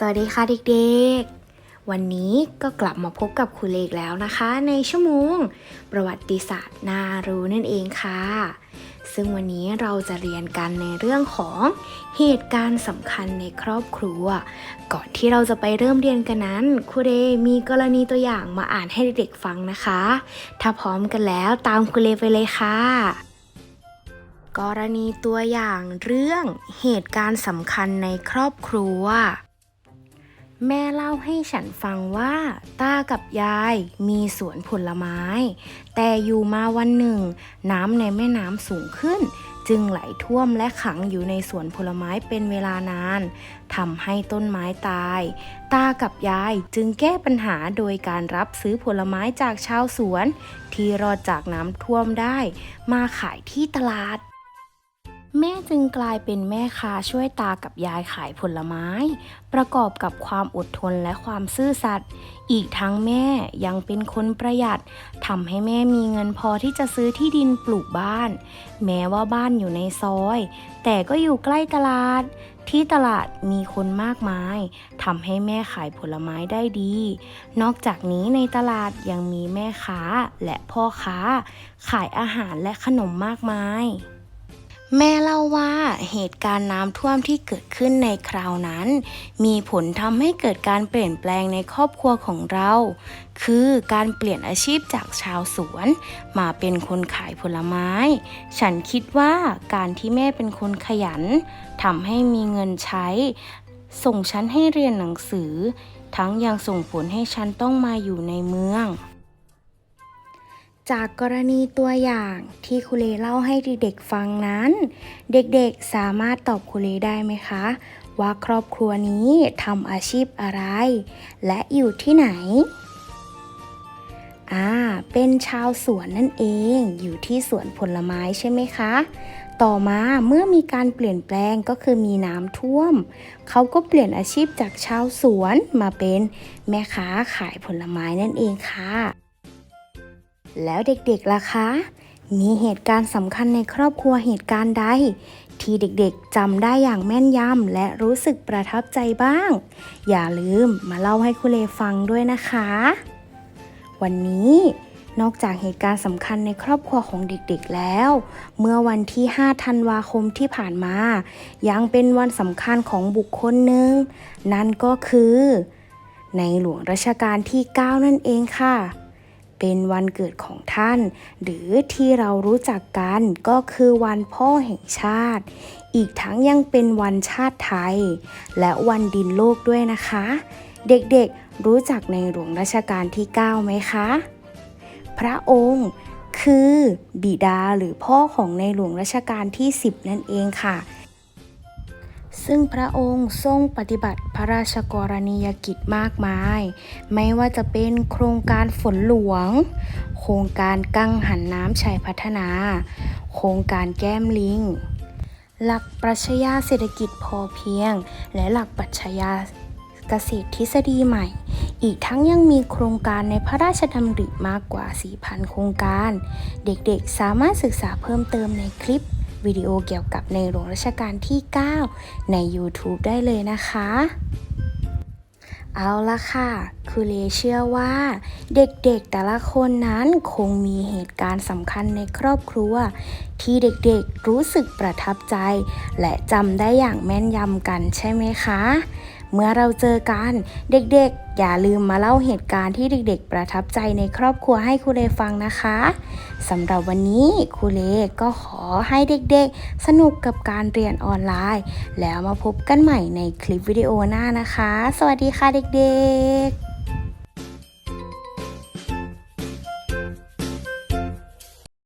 สวัสดีค่ะเด็กๆ วันนี้ก็กลับมาพบกับครูเลกแล้วนะคะ ในชั่วโมง ประวัติศาสตร์น่ารู้นั่นเองค่ะ ซึ่งวันนี้เราจะเรียนกันในเรื่องของเหตุการณ์สำคัญในครอบครัว ก่อนที่เราจะไปเริ่มเรียนกันนั้นครูเลมีกรณีตัวอย่างมาอ่านให้เด็กๆฟังนะคะ ถ้าพร้อมกันแล้วตามครูเลไปเลยค่ะกรณีตัวอย่างเรื่องเหตุการณ์สำคัญในครอบครัว แม่เล่าให้ฉันฟังว่า ตากับยายมีสวนผลไม้ แต่อยู่มาวันหนึ่ง น้ำในแม่น้ำสูงขึ้น จึงไหลท่วมและขังอยู่ในสวนผลไม้เป็นเวลานานทำให้ต้นไม้ตาย ตากับยายจึงแก้ปัญหาโดยการรับซื้อผลไม้จากชาวสวน ที่รอดจากน้ำท่วมได้ มาขายที่ตลาด แม่จึงกลายเป็นแม่ค้าช่วยตากับยายขายผลไม้ ประกอบกับความอดทนและความซื่อสัตย์อีกทั้งแม่ยังเป็นคนประหยัดทำให้แม่มีเงินพอที่จะซื้อที่ดินปลูกบ้าน แม้ว่าบ้านอยู่ในซอย แต่ก็อยู่ใกล้ตลาด ที่ตลาดมีคนมากมายทำให้แม่ขายผลไม้ได้ดี นอกจากนี้ในตลาดยังมีแม่ค้าและพ่อค้า ขายอาหารและขนมมากมาย แม่เล่าว่าเหตุการณ์น้ำท่วมที่เกิดขึ้นในคราวนั้น มีผลทำให้เกิดการเปลี่ยนแปลงในครอบครัวของเรา คือการเปลี่ยนอาชีพจากชาวสวน มาเป็นคนขายผลไม้ ฉันคิดว่าการที่แม่เป็นคนขยันทำให้มีเงินใช้ ส่งฉันให้เรียนหนังสือ ทั้งยังส่งผลให้ฉันต้องมาอยู่ในเมือง จากกรณีตัวอย่างที่ครูเลเล่าให้เด็กๆฟังนั้น เด็กๆสามารถตอบครูเลได้ไหมคะ ว่าครอบครัวนี้ทำอาชีพอะไร และอยู่ที่ไหนอ่าเป็นชาวสวนนั่นเองอยู่ที่สวนผลไม้ใช่ไหมคะ ต่อมาเมื่อมีการเปลี่ยนแปลงก็คือมีน้ำท่วม เขาก็เปลี่ยนอาชีพจากชาวสวนมาเป็นแม่ค้าขายผลไม้นั่นเองค่ะ แล้วเด็กๆล่ะคะ มีเหตุการณ์สำคัญในครอบครัวเหตุการณ์ใด ที่เด็กๆจำได้อย่างแม่นยำและรู้สึกประทับใจบ้าง อย่าลืมมาเล่าให้คุณเลฟังด้วยนะคะ วันนี้นอกจากเหตุการณ์สำคัญในครอบครัวของเด็กๆแล้ว เมื่อวันที่ 5 ธันวาคมที่ผ่านมา ยังเป็นวันสำคัญของบุคคลหนึ่ง นั่นก็คือ ในหลวงรัชกาลที่ 9 นั่นเองค่ะ เป็นวันเกิดของท่าน หรือที่เรารู้จักกันก็คือวันพ่อแห่งชาติ อีกทั้งยังเป็นวันชาติไทย และวันดินโลกด้วยนะคะ เด็กๆรู้จักในหลวงรัชกาลที่ 9 ไหมคะ พระองค์คือบิดาหรือพ่อของในหลวงรัชกาลที่ 10 นั่นเองค่ะ ซึ่งพระองค์ทรงปฏิบัติพระราชกรณียกิจมากมาย ไม่ว่าจะเป็นโครงการฝนหลวง โครงการกังหันน้ำชัยพัฒนา โครงการแก้มลิง หลักปรัชญาเศรษฐกิจพอเพียง และหลักปรัชญาเกษตรทฤษฎีใหม่ อีกทั้งยังมีโครงการในพระราชดำริมากกว่า 4,000 โครงการ เด็กๆสามารถศึกษาเพิ่มเติมในคลิป วิดีโอเกี่ยวกับในหลวงรัชกาลที่ 9 ใน YouTube ได้เลยนะคะ เอาละค่ะคือเลเชื่อว่า เด็กๆแต่ละคนนั้นคงมีเหตุการณ์สำคัญในครอบครัว ที่เด็กๆรู้สึกประทับใจ และจำได้อย่างแม่นยำกันใช่ไหมคะ เมื่อเราเจอกันเด็กๆ อย่าลืมมาเล่าเหตุการณ์ที่เด็กๆ ประทับใจในครอบครัวให้ครูเลฟังนะคะสำหรับวันนี้ครูเลก็ขอให้เด็กๆ สนุกกับการเรียนออนไลน์ แล้วมาพบกันใหม่ในคลิปวิดีโอหน้านะคะ สวัสดีค่ะเด็กๆ